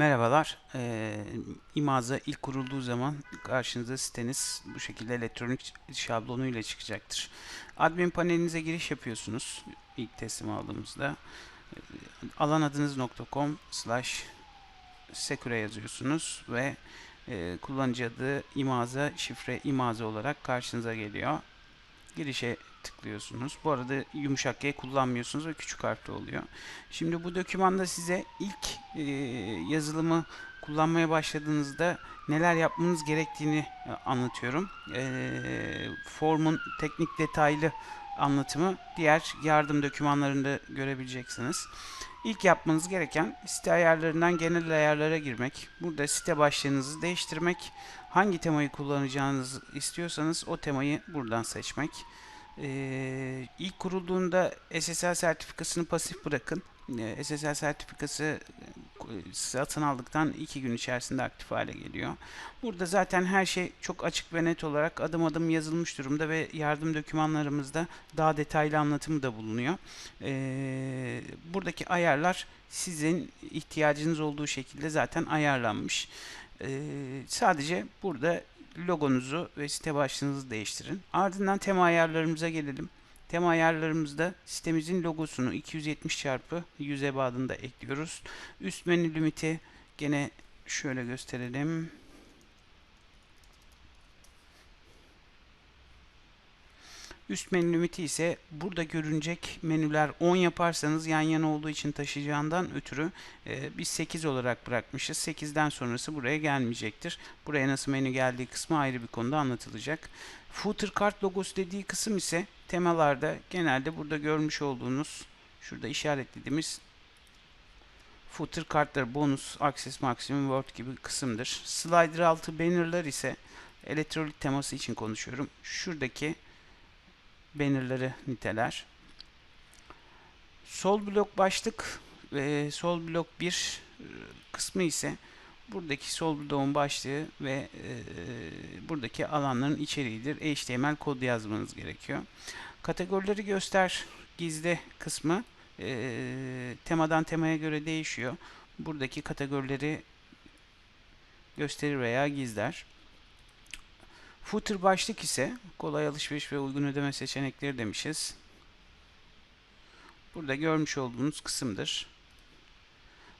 Merhabalar. Ee, İmaza ilk kurulduğu zaman karşınıza siteniz bu şekilde elektronik şablonu ile çıkacaktır. Admin panelinize giriş yapıyorsunuz ilk teslim aldığımızda. Ee, Alan adınız .com slash secure yazıyorsunuz ve e, kullanıcı adı imaza, şifre imaza olarak karşınıza geliyor. Girişe tıklıyorsunuz. Bu arada yumuşak G kullanmıyorsunuz ve küçük harfli oluyor. Şimdi bu dokümanda size ilk e, yazılımı kullanmaya başladığınızda neler yapmanız gerektiğini e, anlatıyorum. E, formun teknik detaylı anlatımı diğer yardım dokümanlarında görebileceksiniz. İlk yapmanız gereken site ayarlarından genel ayarlara girmek. Burada site başlığınızı değiştirmek. Hangi temayı kullanacağınızı istiyorsanız o temayı buradan seçmek. Ee, ilk kurulduğunda SSL sertifikasını pasif bırakın. Ee, SSL sertifikası e, satın aldıktan iki gün içerisinde aktif hale geliyor. Burada zaten her şey çok açık ve net olarak adım adım yazılmış durumda ve yardım dokümanlarımızda daha detaylı anlatımı da bulunuyor. Ee, buradaki ayarlar sizin ihtiyacınız olduğu şekilde zaten ayarlanmış. Ee, sadece burada logonuzu ve site başlığınızı değiştirin. Ardından tema ayarlarımıza gelelim. Tema ayarlarımızda sitemizin logosunu 270 çarpı 100 ebadında ekliyoruz. Üst menü limiti gene şöyle gösterelim. Üst menü limiti ise burada görünecek menüler 10 yaparsanız yan yana olduğu için taşıyacağından ötürü e, biz 8 olarak bırakmışız. 8'den sonrası buraya gelmeyecektir. Buraya nasıl menü geldiği kısmı ayrı bir konuda anlatılacak. Footer kart logosu dediği kısım ise temalarda genelde burada görmüş olduğunuz şurada işaretlediğimiz footer kartları bonus, access maximum, word gibi kısımdır. Slider altı bannerlar ise elektrolit teması için konuşuyorum. Şuradaki bannerları niteler. Sol blok başlık ve sol blok 1 e, kısmı ise buradaki sol bloğun başlığı ve e, buradaki alanların içeriğidir. HTML kod yazmanız gerekiyor. Kategorileri göster gizli kısmı e, temadan temaya göre değişiyor. Buradaki kategorileri gösterir veya gizler. Footer başlık ise kolay alışveriş ve uygun ödeme seçenekleri demişiz. Burada görmüş olduğunuz kısımdır.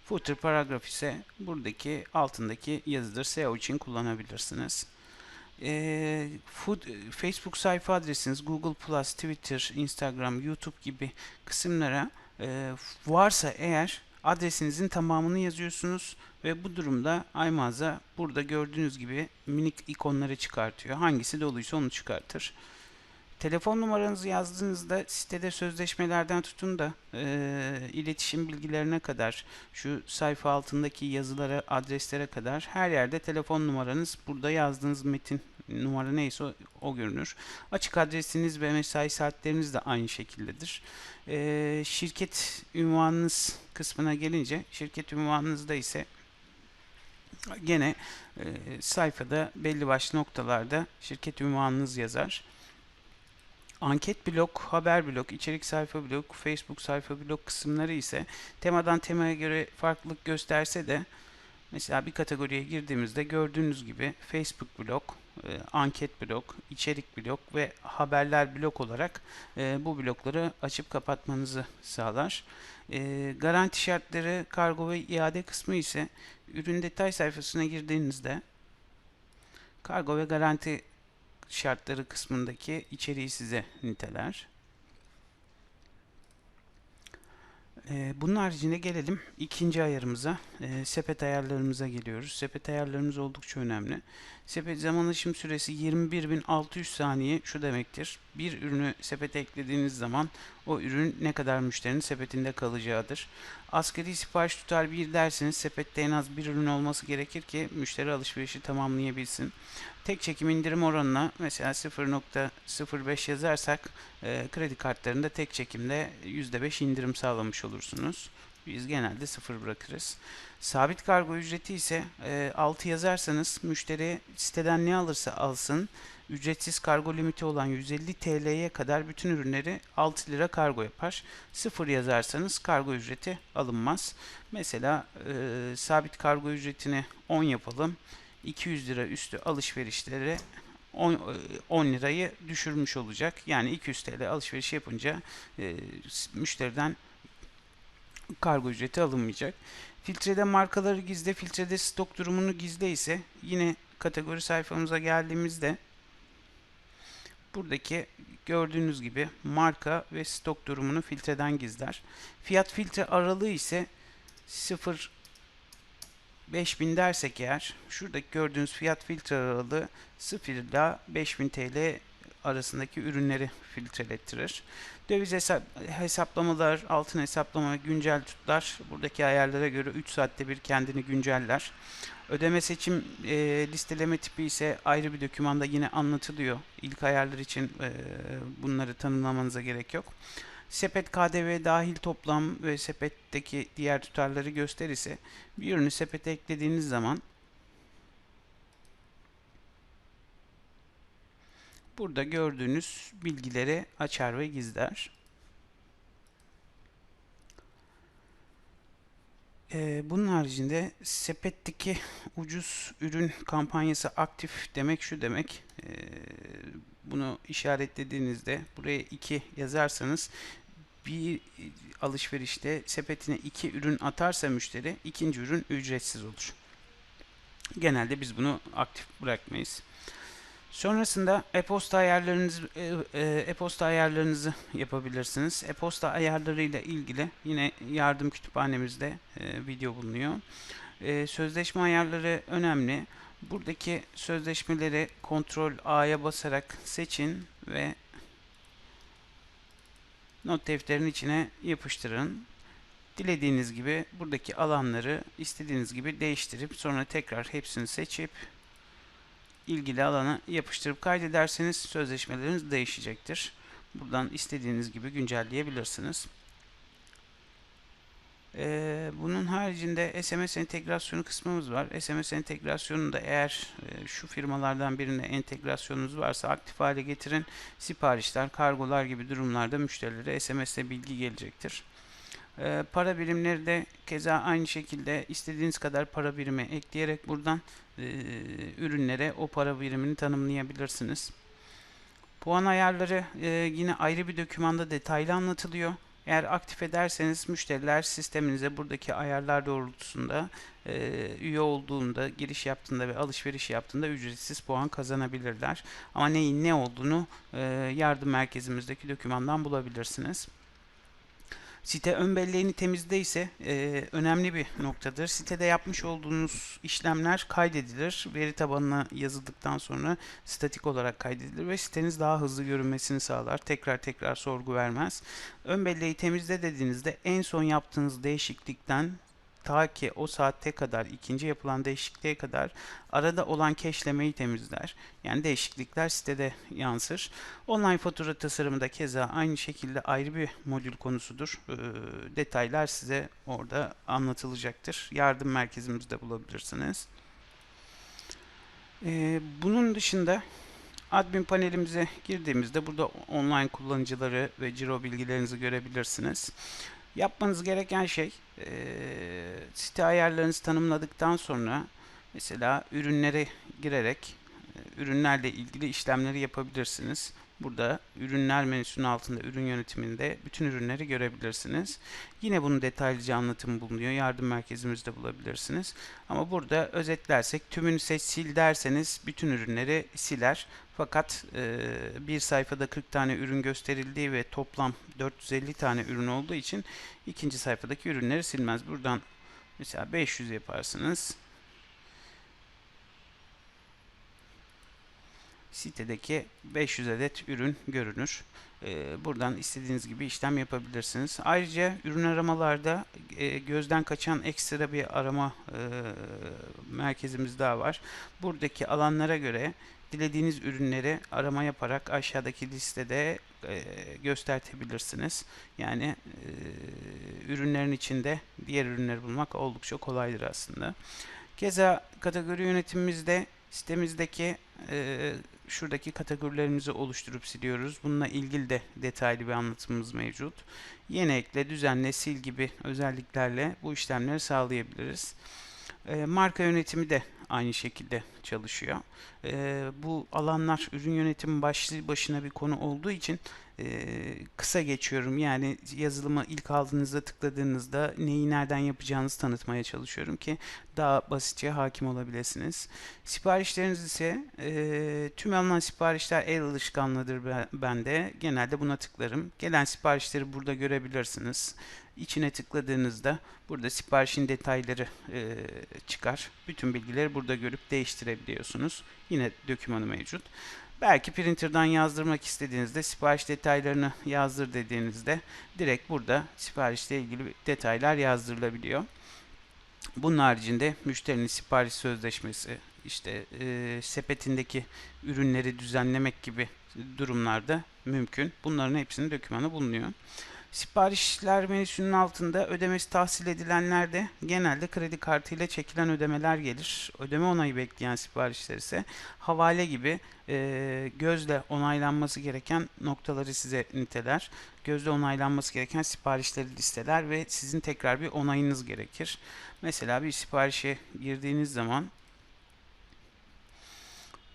Footer paragraf ise buradaki altındaki yazıdır. SEO için kullanabilirsiniz. E, food, Facebook sayfa adresiniz, Google Twitter, Instagram, YouTube gibi kısımlara e, varsa eğer adresinizin tamamını yazıyorsunuz ve bu durumda iMaza burada gördüğünüz gibi minik ikonları çıkartıyor. Hangisi doluysa onu çıkartır. Telefon numaranızı yazdığınızda sitede sözleşmelerden tutun da e, iletişim bilgilerine kadar şu sayfa altındaki yazılara, adreslere kadar her yerde telefon numaranız burada yazdığınız metin numara neyse o, görünür. Açık adresiniz ve mesai saatleriniz de aynı şekildedir. E, şirket ünvanınız kısmına gelince şirket ünvanınızda ise gene e, sayfada belli başlı noktalarda şirket ünvanınız yazar. Anket blok, haber blok, içerik sayfa blok, Facebook sayfa blok kısımları ise temadan temaya göre farklılık gösterse de mesela bir kategoriye girdiğimizde gördüğünüz gibi Facebook blok, e, anket blok, içerik blok ve haberler blok olarak e, bu blokları açıp kapatmanızı sağlar. E, garanti şartları, kargo ve iade kısmı ise ürün detay sayfasına girdiğinizde kargo ve garanti şartları kısmındaki içeriği size niteler. Ee, bunun haricinde gelelim ikinci ayarımıza. Ee, sepet ayarlarımıza geliyoruz. Sepet ayarlarımız oldukça önemli. Sepet zaman aşım süresi 21.600 saniye şu demektir. Bir ürünü sepete eklediğiniz zaman o ürün ne kadar müşterinin sepetinde kalacağıdır. Asgari sipariş tutar 1 derseniz sepette en az bir ürün olması gerekir ki müşteri alışverişi tamamlayabilsin. Tek çekim indirim oranına mesela 0.05 yazarsak e, kredi kartlarında tek çekimde %5 indirim sağlamış olursunuz. Biz genelde 0 bırakırız. Sabit kargo ücreti ise e, 6 yazarsanız müşteri siteden ne alırsa alsın ücretsiz kargo limiti olan 150 TL'ye kadar bütün ürünleri 6 lira kargo yapar. 0 yazarsanız kargo ücreti alınmaz. Mesela e, sabit kargo ücretini 10 yapalım. 200 lira üstü alışverişlere 10, e, 10 lirayı düşürmüş olacak. Yani 200 TL alışveriş yapınca e, müşteriden kargo ücreti alınmayacak. Filtrede markaları gizle, filtrede stok durumunu gizle ise yine kategori sayfamıza geldiğimizde buradaki gördüğünüz gibi marka ve stok durumunu filtreden gizler. Fiyat filtre aralığı ise 0 5000 dersek eğer şuradaki gördüğünüz fiyat filtre aralığı 0 ile 5000 TL arasındaki ürünleri filtrelettirir. Döviz hesap, hesaplamalar, altın hesaplama, güncel tutlar buradaki ayarlara göre 3 saatte bir kendini günceller. Ödeme seçim e, listeleme tipi ise ayrı bir dokümanda yine anlatılıyor. İlk ayarlar için e, bunları tanımlamanıza gerek yok. Sepet KDV dahil toplam ve sepetteki diğer tutarları gösterirse bir ürünü sepete eklediğiniz zaman burada gördüğünüz bilgileri açar ve gizler. Ee, bunun haricinde sepetteki ucuz ürün kampanyası aktif demek şu demek. Bunu işaretlediğinizde buraya 2 yazarsanız bir alışverişte sepetine 2 ürün atarsa müşteri ikinci ürün ücretsiz olur. Genelde biz bunu aktif bırakmayız. Sonrasında e-posta ayarlarınızı e, e, e-posta ayarlarınızı yapabilirsiniz. E-posta ayarlarıyla ilgili yine yardım kütüphanemizde e, video bulunuyor. Sözleşme ayarları önemli. Buradaki sözleşmeleri kontrol A'ya basarak seçin ve not defterinin içine yapıştırın. Dilediğiniz gibi buradaki alanları istediğiniz gibi değiştirip sonra tekrar hepsini seçip ilgili alana yapıştırıp kaydederseniz sözleşmeleriniz değişecektir. Buradan istediğiniz gibi güncelleyebilirsiniz. Ee, bunun haricinde SMS entegrasyonu kısmımız var. SMS entegrasyonunda eğer e, şu firmalardan birine entegrasyonunuz varsa aktif hale getirin. Siparişler, kargolar gibi durumlarda müşterilere SMS ile bilgi gelecektir. Ee, para birimleri de keza aynı şekilde istediğiniz kadar para birimi ekleyerek buradan e, ürünlere o para birimini tanımlayabilirsiniz. Puan ayarları e, yine ayrı bir dokümanda detaylı anlatılıyor. Eğer aktif ederseniz müşteriler sisteminize buradaki ayarlar doğrultusunda e, üye olduğunda, giriş yaptığında ve alışveriş yaptığında ücretsiz puan kazanabilirler. Ama neyin ne olduğunu e, yardım merkezimizdeki dokümandan bulabilirsiniz. Site ön belleğini temizde e, önemli bir noktadır. Sitede yapmış olduğunuz işlemler kaydedilir. Veri tabanına yazıldıktan sonra statik olarak kaydedilir ve siteniz daha hızlı görünmesini sağlar. Tekrar tekrar sorgu vermez. Ön belleği temizle dediğinizde en son yaptığınız değişiklikten ta ki o saatte kadar ikinci yapılan değişikliğe kadar arada olan keşlemeyi temizler. Yani değişiklikler sitede yansır. Online fatura tasarımı da keza aynı şekilde ayrı bir modül konusudur. Ee, detaylar size orada anlatılacaktır. Yardım merkezimizde bulabilirsiniz. Ee, bunun dışında admin panelimize girdiğimizde burada online kullanıcıları ve ciro bilgilerinizi görebilirsiniz. Yapmanız gereken şey e, site ayarlarınızı tanımladıktan sonra mesela ürünlere girerek e, ürünlerle ilgili işlemleri yapabilirsiniz. Burada ürünler menüsünün altında ürün yönetiminde bütün ürünleri görebilirsiniz. Yine bunun detaylıca anlatımı bulunuyor. Yardım merkezimizde bulabilirsiniz. Ama burada özetlersek tümünü seç sil derseniz bütün ürünleri siler. Fakat e, bir sayfada 40 tane ürün gösterildiği ve toplam 450 tane ürün olduğu için ikinci sayfadaki ürünleri silmez. Buradan mesela 500 yaparsınız. Sitedeki 500 adet ürün görünür. Ee, buradan istediğiniz gibi işlem yapabilirsiniz. Ayrıca ürün aramalarda e, gözden kaçan ekstra bir arama e, merkezimiz daha var. Buradaki alanlara göre dilediğiniz ürünleri arama yaparak aşağıdaki listede e, göstertebilirsiniz. Yani ürünlerin içinde diğer ürünleri bulmak oldukça kolaydır aslında. Keza kategori yönetimimizde sitemizdeki şuradaki kategorilerimizi oluşturup siliyoruz. Bununla ilgili de detaylı bir anlatımımız mevcut. Yeni ekle, düzenle, sil gibi özelliklerle bu işlemleri sağlayabiliriz. E, marka yönetimi de aynı şekilde çalışıyor. E, bu alanlar ürün yönetimi başlı başına bir konu olduğu için e, kısa geçiyorum. Yani yazılımı ilk aldığınızda tıkladığınızda neyi nereden yapacağınızı tanıtmaya çalışıyorum ki daha basitçe hakim olabilirsiniz. Siparişleriniz ise e, tüm alınan siparişler el alışkanlığıdır be- bende. Genelde buna tıklarım. Gelen siparişleri burada görebilirsiniz. İçine tıkladığınızda burada siparişin detayları e, çıkar. Bütün bilgileri burada görüp değiştirebiliyorsunuz. Yine dokümanı mevcut. Belki printer'dan yazdırmak istediğinizde sipariş detaylarını yazdır dediğinizde direkt burada siparişle ilgili detaylar yazdırılabiliyor. Bunun haricinde müşterinin sipariş sözleşmesi, işte e, sepetindeki ürünleri düzenlemek gibi durumlarda mümkün. Bunların hepsinin dokümanı bulunuyor. Siparişler menüsünün altında ödemesi tahsil edilenlerde genelde kredi kartı ile çekilen ödemeler gelir. Ödeme onayı bekleyen siparişler ise havale gibi e, gözle onaylanması gereken noktaları size niteler. Gözle onaylanması gereken siparişleri listeler ve sizin tekrar bir onayınız gerekir. Mesela bir siparişe girdiğiniz zaman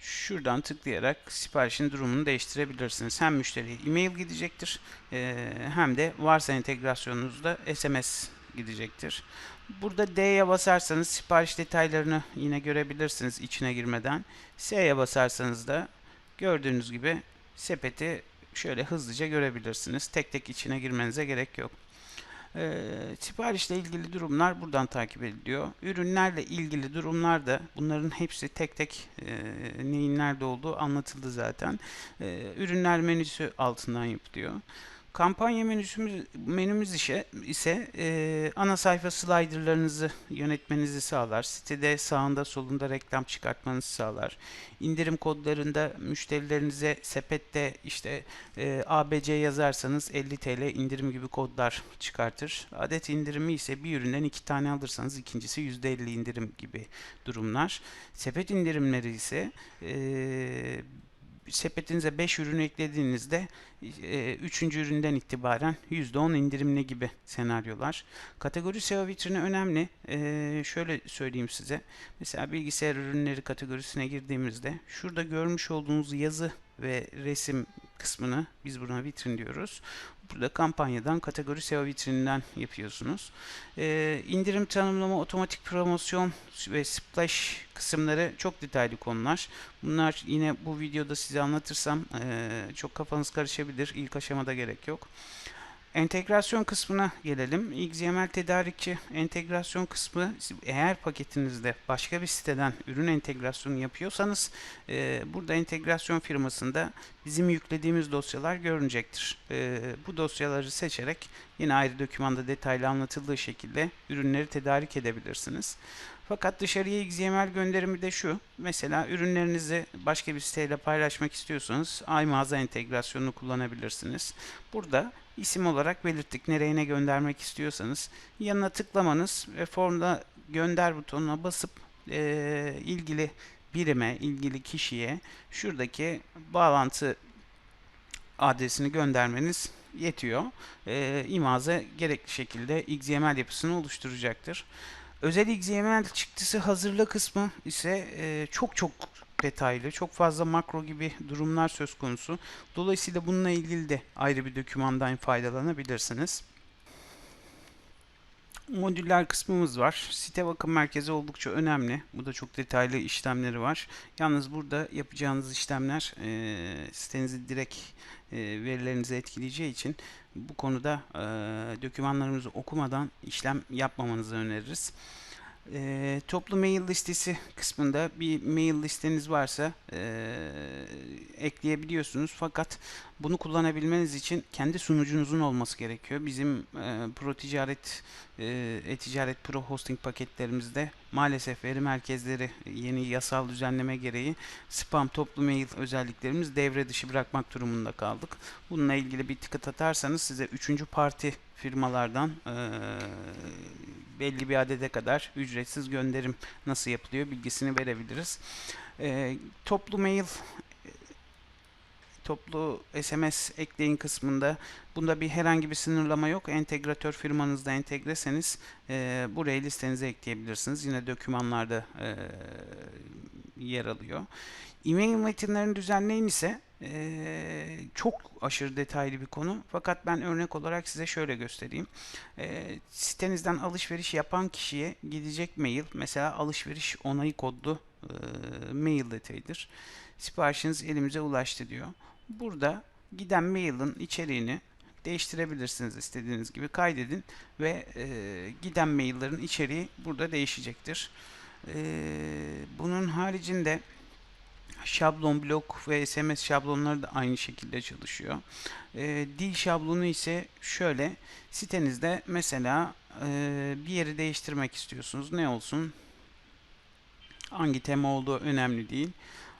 şuradan tıklayarak siparişin durumunu değiştirebilirsiniz. Hem müşteriye e-mail gidecektir e, hem de varsa entegrasyonunuzda SMS gidecektir. Burada D'ye basarsanız sipariş detaylarını yine görebilirsiniz içine girmeden. S'ye basarsanız da gördüğünüz gibi sepeti şöyle hızlıca görebilirsiniz. Tek tek içine girmenize gerek yok. Ee, siparişle ilgili durumlar buradan takip ediliyor. Ürünlerle ilgili durumlar da bunların hepsi tek tek e, neyin nerede olduğu anlatıldı zaten. Ee, ürünler menüsü altından yapılıyor. Kampanya menüsümüz, menümüz işe, ise e, ana sayfa sliderlarınızı yönetmenizi sağlar. Sitede sağında solunda reklam çıkartmanızı sağlar. İndirim kodlarında müşterilerinize sepette işte e, ABC yazarsanız 50 TL indirim gibi kodlar çıkartır. Adet indirimi ise bir üründen iki tane alırsanız ikincisi %50 indirim gibi durumlar. Sepet indirimleri ise e, sepetinize 5 ürün eklediğinizde 3. üründen itibaren %10 indirimli gibi senaryolar. Kategori SEO vitrini önemli. E, şöyle söyleyeyim size. Mesela bilgisayar ürünleri kategorisine girdiğimizde şurada görmüş olduğunuz yazı ve resim kısmını biz buna vitrin diyoruz. Burada kampanyadan kategori SEO vitrininden yapıyorsunuz. Ee, indirim tanımlama, otomatik promosyon ve splash kısımları çok detaylı konular. Bunlar yine bu videoda size anlatırsam e, çok kafanız karışabilir. İlk aşamada gerek yok. Entegrasyon kısmına gelelim. XML tedarikçi entegrasyon kısmı eğer paketinizde başka bir siteden ürün entegrasyonu yapıyorsanız e, burada entegrasyon firmasında bizim yüklediğimiz dosyalar görünecektir. E, bu dosyaları seçerek yine ayrı dokümanda detaylı anlatıldığı şekilde ürünleri tedarik edebilirsiniz. Fakat dışarıya XML gönderimi de şu. Mesela ürünlerinizi başka bir siteyle paylaşmak istiyorsanız iMağaza entegrasyonunu kullanabilirsiniz. Burada isim olarak belirttik. Nereye ne göndermek istiyorsanız yanına tıklamanız ve formda gönder butonuna basıp e, ilgili birime, ilgili kişiye şuradaki bağlantı adresini göndermeniz yetiyor. E, imaza gerekli şekilde XML yapısını oluşturacaktır. Özel XML çıktısı hazırla kısmı ise e, çok çok detaylı, çok fazla makro gibi durumlar söz konusu. Dolayısıyla bununla ilgili de ayrı bir dokümandan faydalanabilirsiniz. Modüller kısmımız var. Site bakım merkezi oldukça önemli. Bu da çok detaylı işlemleri var. Yalnız burada yapacağınız işlemler e, sitenizi direkt e, verilerinizi etkileyeceği için bu konuda e, dokümanlarımızı okumadan işlem yapmamanızı öneririz. E, toplu mail listesi kısmında bir mail listeniz varsa e, ekleyebiliyorsunuz. Fakat bunu kullanabilmeniz için kendi sunucunuzun olması gerekiyor. Bizim e, Pro Ticaret e, e-ticaret Pro Hosting paketlerimizde maalesef veri merkezleri yeni yasal düzenleme gereği spam toplu mail özelliklerimiz devre dışı bırakmak durumunda kaldık. Bununla ilgili bir ticket atarsanız size üçüncü parti firmalardan e, belli bir adede kadar ücretsiz gönderim nasıl yapılıyor bilgisini verebiliriz. E, toplu mail toplu SMS ekleyin kısmında bunda bir herhangi bir sınırlama yok. Entegratör firmanızda entegreseniz e, burayı listenize ekleyebilirsiniz. Yine dokümanlarda e, yer alıyor. E-mail metinlerini düzenleyin ise e, çok aşırı detaylı bir konu. Fakat ben örnek olarak size şöyle göstereyim. E, sitenizden alışveriş yapan kişiye gidecek mail mesela alışveriş onayı kodlu e, mail detayıdır. Siparişiniz elimize ulaştı diyor. Burada giden mailin içeriğini değiştirebilirsiniz istediğiniz gibi kaydedin ve e, giden maillerin içeriği burada değişecektir. E, bunun haricinde şablon blok ve SMS şablonları da aynı şekilde çalışıyor. E, dil şablonu ise şöyle sitenizde mesela e, bir yeri değiştirmek istiyorsunuz. Ne olsun? Hangi tema olduğu önemli değil.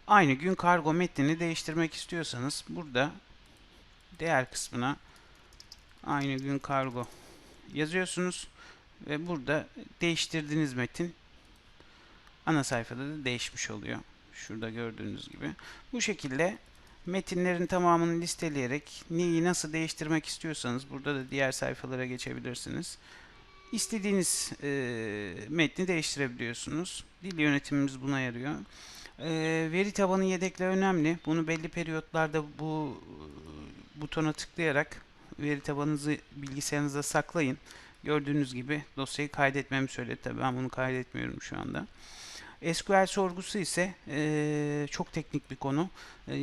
Aynı gün kargo metnini değiştirmek istiyorsanız burada değer kısmına aynı gün kargo yazıyorsunuz ve burada değiştirdiğiniz metin ana sayfada da değişmiş oluyor. Şurada gördüğünüz gibi. Bu şekilde metinlerin tamamını listeleyerek neyi nasıl değiştirmek istiyorsanız burada da diğer sayfalara geçebilirsiniz. İstediğiniz e, metni değiştirebiliyorsunuz. Dil yönetimimiz buna yarıyor. E, veri tabanı yedekle önemli. Bunu belli periyotlarda bu e, butona tıklayarak veri tabanınızı bilgisayarınızda saklayın. Gördüğünüz gibi dosyayı kaydetmemi söyledi. Tabii ben bunu kaydetmiyorum şu anda. SQL sorgusu ise e, çok teknik bir konu. E,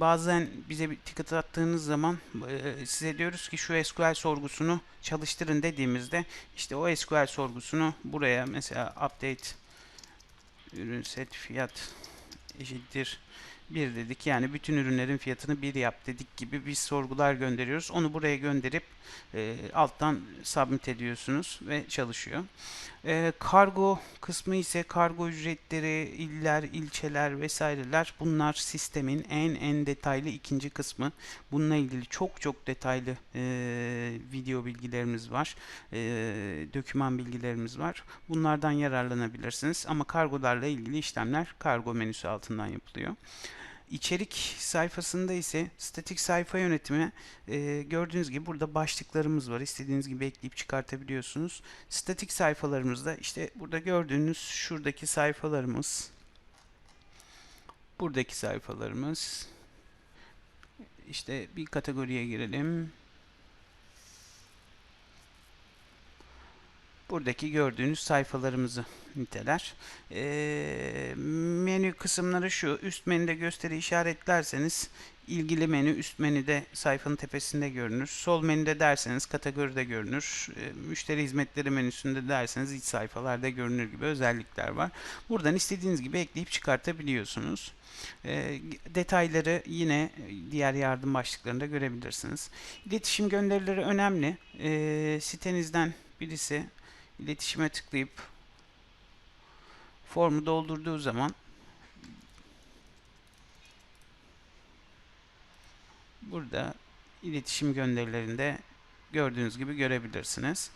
bazen bize bir ticket attığınız zaman e, size diyoruz ki şu SQL sorgusunu çalıştırın dediğimizde işte o SQL sorgusunu buraya mesela update ürün set fiyat eşittir 1 dedik. Yani bütün ürünlerin fiyatını 1 yap dedik gibi biz sorgular gönderiyoruz. Onu buraya gönderip e, alttan submit ediyorsunuz ve çalışıyor. E, kargo kısmı ise kargo ücretleri, iller, ilçeler vesaireler bunlar sistemin en en detaylı ikinci kısmı. Bununla ilgili çok çok detaylı e, video bilgilerimiz var. E, döküman bilgilerimiz var. Bunlardan yararlanabilirsiniz. Ama kargolarla ilgili işlemler kargo menüsü altından yapılıyor. İçerik sayfasında ise statik sayfa yönetimi e, gördüğünüz gibi burada başlıklarımız var. İstediğiniz gibi ekleyip çıkartabiliyorsunuz. Statik sayfalarımızda işte burada gördüğünüz şuradaki sayfalarımız buradaki sayfalarımız işte bir kategoriye girelim. Buradaki gördüğünüz sayfalarımızı niteler. E, menü kısımları şu. Üst menüde gösteri işaretlerseniz ilgili menü üst menüde sayfanın tepesinde görünür. Sol menüde derseniz kategoride görünür. E, müşteri hizmetleri menüsünde derseniz iç sayfalarda görünür gibi özellikler var. Buradan istediğiniz gibi ekleyip çıkartabiliyorsunuz. E, detayları yine diğer yardım başlıklarında görebilirsiniz. İletişim gönderileri önemli. E, sitenizden birisi iletişime tıklayıp formu doldurduğu zaman burada iletişim gönderilerinde gördüğünüz gibi görebilirsiniz.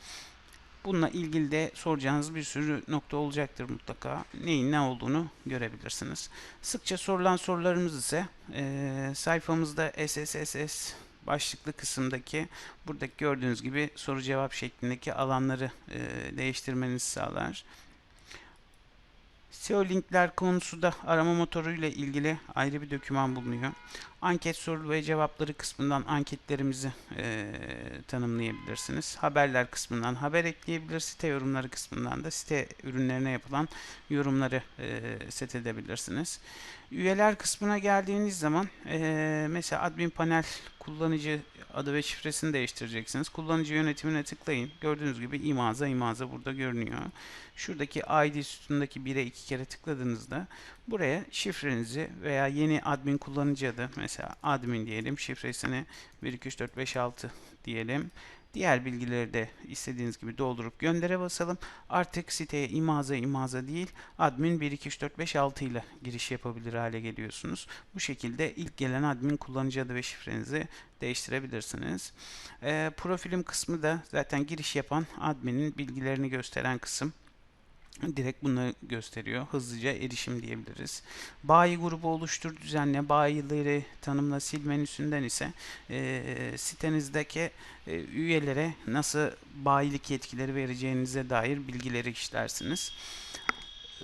Bununla ilgili de soracağınız bir sürü nokta olacaktır mutlaka. Neyin ne olduğunu görebilirsiniz. Sıkça sorulan sorularımız ise e, sayfamızda SSSS başlıklı kısımdaki buradaki gördüğünüz gibi soru cevap şeklindeki alanları e, değiştirmenizi sağlar. SEO linkler konusu da arama motoru ile ilgili ayrı bir doküman bulunuyor. Anket soru ve cevapları kısmından anketlerimizi e, tanımlayabilirsiniz. Haberler kısmından haber ekleyebilir. Site yorumları kısmından da site ürünlerine yapılan yorumları e, set edebilirsiniz. Üyeler kısmına geldiğiniz zaman e, mesela admin panel kullanıcı adı ve şifresini değiştireceksiniz. Kullanıcı yönetimine tıklayın. Gördüğünüz gibi imaza imaza burada görünüyor. Şuradaki ID sütundaki 1'e iki kere tıkladığınızda buraya şifrenizi veya yeni admin kullanıcı adı mesela admin diyelim şifresini 1 2 3 4 5 6 diyelim. Diğer bilgileri de istediğiniz gibi doldurup göndere basalım. Artık siteye imaza imaza değil admin 1 2 3 4 5 6 ile giriş yapabilir hale geliyorsunuz. Bu şekilde ilk gelen admin kullanıcı adı ve şifrenizi değiştirebilirsiniz. E, profilim kısmı da zaten giriş yapan adminin bilgilerini gösteren kısım. Direkt bunları gösteriyor. Hızlıca erişim diyebiliriz. Bayi grubu oluştur, düzenle, bayileri tanımla, sil menüsünden ise e, sitenizdeki e, üyelere nasıl bayilik yetkileri vereceğinize dair bilgileri işlersiniz.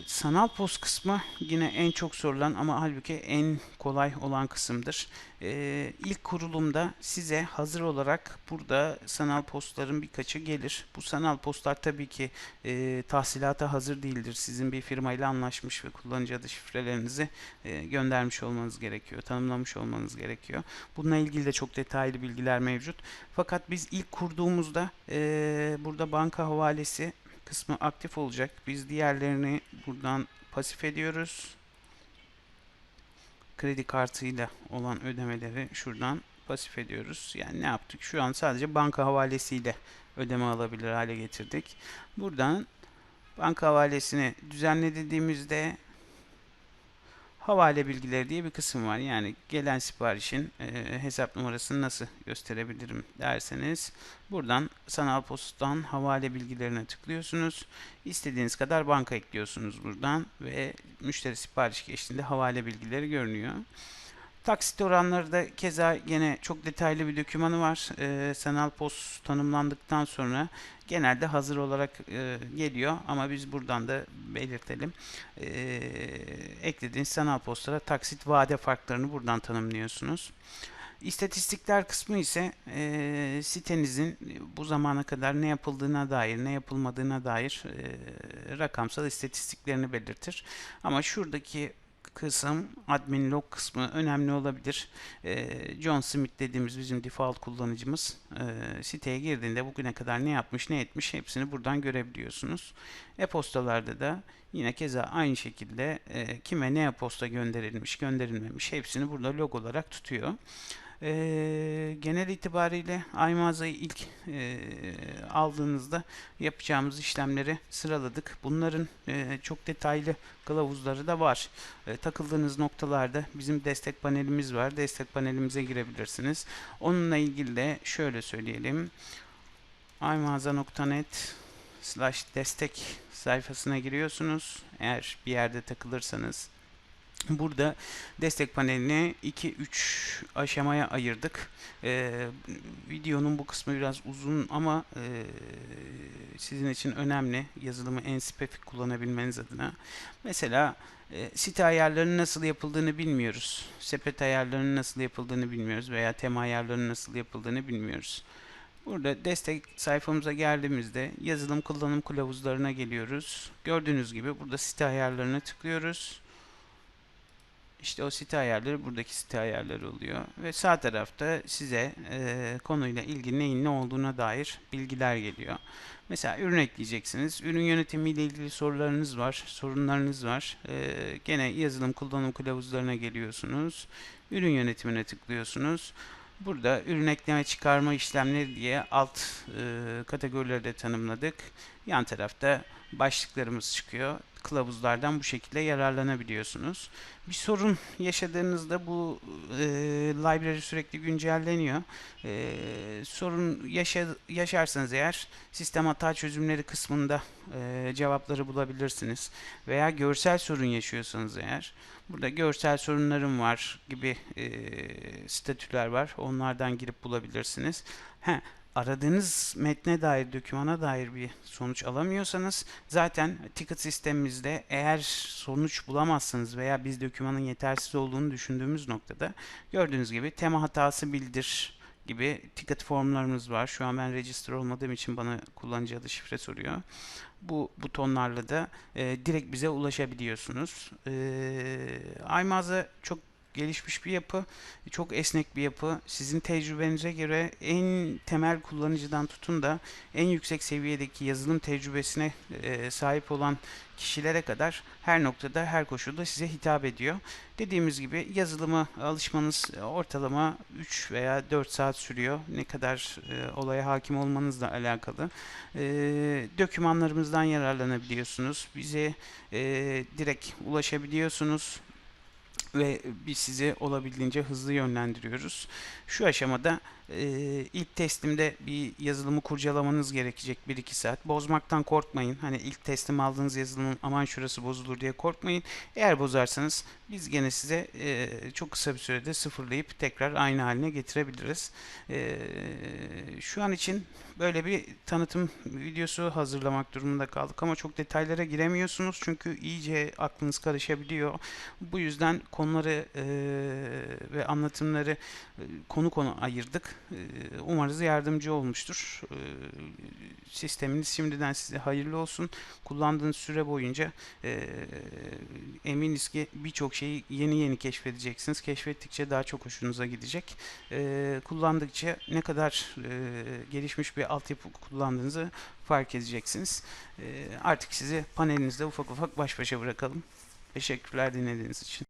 Sanal post kısmı yine en çok sorulan ama halbuki en kolay olan kısımdır. Ee, ilk kurulumda size hazır olarak burada sanal postların birkaçı gelir. Bu sanal postlar tabii ki e, tahsilata hazır değildir. Sizin bir firmayla anlaşmış ve kullanıcı adı şifrelerinizi e, göndermiş olmanız gerekiyor, tanımlamış olmanız gerekiyor. Bununla ilgili de çok detaylı bilgiler mevcut. Fakat biz ilk kurduğumuzda e, burada banka havalesi kısmı aktif olacak. Biz diğerlerini buradan pasif ediyoruz. Kredi kartıyla olan ödemeleri şuradan pasif ediyoruz. Yani ne yaptık? Şu an sadece banka havalesiyle ödeme alabilir hale getirdik. Buradan banka havalesini düzenle dediğimizde havale bilgileri diye bir kısım var. Yani gelen siparişin e, hesap numarasını nasıl gösterebilirim derseniz buradan sanal posttan havale bilgilerine tıklıyorsunuz. İstediğiniz kadar banka ekliyorsunuz buradan ve müşteri sipariş geçtiğinde havale bilgileri görünüyor. Taksit oranları da keza yine çok detaylı bir dokümanı var. E, sanal post tanımlandıktan sonra genelde hazır olarak e, geliyor ama biz buradan da belirtelim. E, eklediğiniz sanal postlara taksit vade farklarını buradan tanımlıyorsunuz. İstatistikler kısmı ise e, sitenizin bu zamana kadar ne yapıldığına dair, ne yapılmadığına dair e, rakamsal istatistiklerini belirtir. Ama şuradaki kısım admin log kısmı önemli olabilir. Ee, John Smith dediğimiz bizim default kullanıcımız e, siteye girdiğinde bugüne kadar ne yapmış ne etmiş hepsini buradan görebiliyorsunuz. E-postalarda da yine keza aynı şekilde e, kime ne e-posta gönderilmiş gönderilmemiş hepsini burada log olarak tutuyor. E, genel itibariyle iMağaza'yı ilk e, aldığınızda yapacağımız işlemleri sıraladık. Bunların e, çok detaylı kılavuzları da var. E, takıldığınız noktalarda bizim destek panelimiz var. Destek panelimize girebilirsiniz. Onunla ilgili de şöyle söyleyelim. iMağaza.net slash destek sayfasına giriyorsunuz. Eğer bir yerde takılırsanız Burada destek panelini 2-3 aşamaya ayırdık. Ee, videonun bu kısmı biraz uzun ama e, sizin için önemli yazılımı en spesifik kullanabilmeniz adına. Mesela e, site ayarlarının nasıl yapıldığını bilmiyoruz. Sepet ayarlarının nasıl yapıldığını bilmiyoruz veya tema ayarlarının nasıl yapıldığını bilmiyoruz. Burada destek sayfamıza geldiğimizde yazılım kullanım kılavuzlarına geliyoruz. Gördüğünüz gibi burada site ayarlarına tıklıyoruz. İşte o site ayarları buradaki site ayarları oluyor. Ve sağ tarafta size e, konuyla ilgili neyin ne olduğuna dair bilgiler geliyor. Mesela ürün ekleyeceksiniz. Ürün yönetimi ile ilgili sorularınız var, sorunlarınız var. E, gene yazılım kullanım kılavuzlarına geliyorsunuz. Ürün yönetimine tıklıyorsunuz. Burada ürün ekleme çıkarma işlemleri diye alt e, kategorileri de tanımladık. Yan tarafta başlıklarımız çıkıyor. Kılavuzlardan bu şekilde yararlanabiliyorsunuz. Bir sorun yaşadığınızda bu e, library sürekli güncelleniyor. E, sorun yaşa, yaşarsanız eğer sistem hata çözümleri kısmında e, cevapları bulabilirsiniz. Veya görsel sorun yaşıyorsanız eğer burada görsel sorunlarım var gibi e, statüler var. Onlardan girip bulabilirsiniz. He, aradığınız metne dair, dokümana dair bir sonuç alamıyorsanız zaten ticket sistemimizde eğer sonuç bulamazsınız veya biz dokümanın yetersiz olduğunu düşündüğümüz noktada gördüğünüz gibi tema hatası bildir gibi ticket formlarımız var. Şu an ben register olmadığım için bana kullanıcı adı şifre soruyor. Bu butonlarla da e, direkt bize ulaşabiliyorsunuz. E, iMağaza çok gelişmiş bir yapı, çok esnek bir yapı. Sizin tecrübenize göre en temel kullanıcıdan tutun da en yüksek seviyedeki yazılım tecrübesine e, sahip olan kişilere kadar her noktada, her koşulda size hitap ediyor. Dediğimiz gibi yazılıma alışmanız ortalama 3 veya 4 saat sürüyor. Ne kadar e, olaya hakim olmanızla alakalı. E, dokümanlarımızdan yararlanabiliyorsunuz. Bize e, direkt ulaşabiliyorsunuz ve biz sizi olabildiğince hızlı yönlendiriyoruz. Şu aşamada Ee, ilk teslimde bir yazılımı kurcalamanız gerekecek 1-2 saat. Bozmaktan korkmayın. Hani ilk teslim aldığınız yazılımın aman şurası bozulur diye korkmayın. Eğer bozarsanız biz gene size e, çok kısa bir sürede sıfırlayıp tekrar aynı haline getirebiliriz. Ee, şu an için böyle bir tanıtım videosu hazırlamak durumunda kaldık ama çok detaylara giremiyorsunuz çünkü iyice aklınız karışabiliyor. Bu yüzden konuları e, ve anlatımları e, konu konu ayırdık. E, umarız yardımcı olmuştur. E, sisteminiz şimdiden size hayırlı olsun. Kullandığınız süre boyunca e, eminiz ki birçok şeyi yeni yeni keşfedeceksiniz. Keşfettikçe daha çok hoşunuza gidecek. E, kullandıkça ne kadar e, gelişmiş bir altyapı kullandığınızı fark edeceksiniz. Artık sizi panelinizde ufak ufak baş başa bırakalım. Teşekkürler dinlediğiniz için.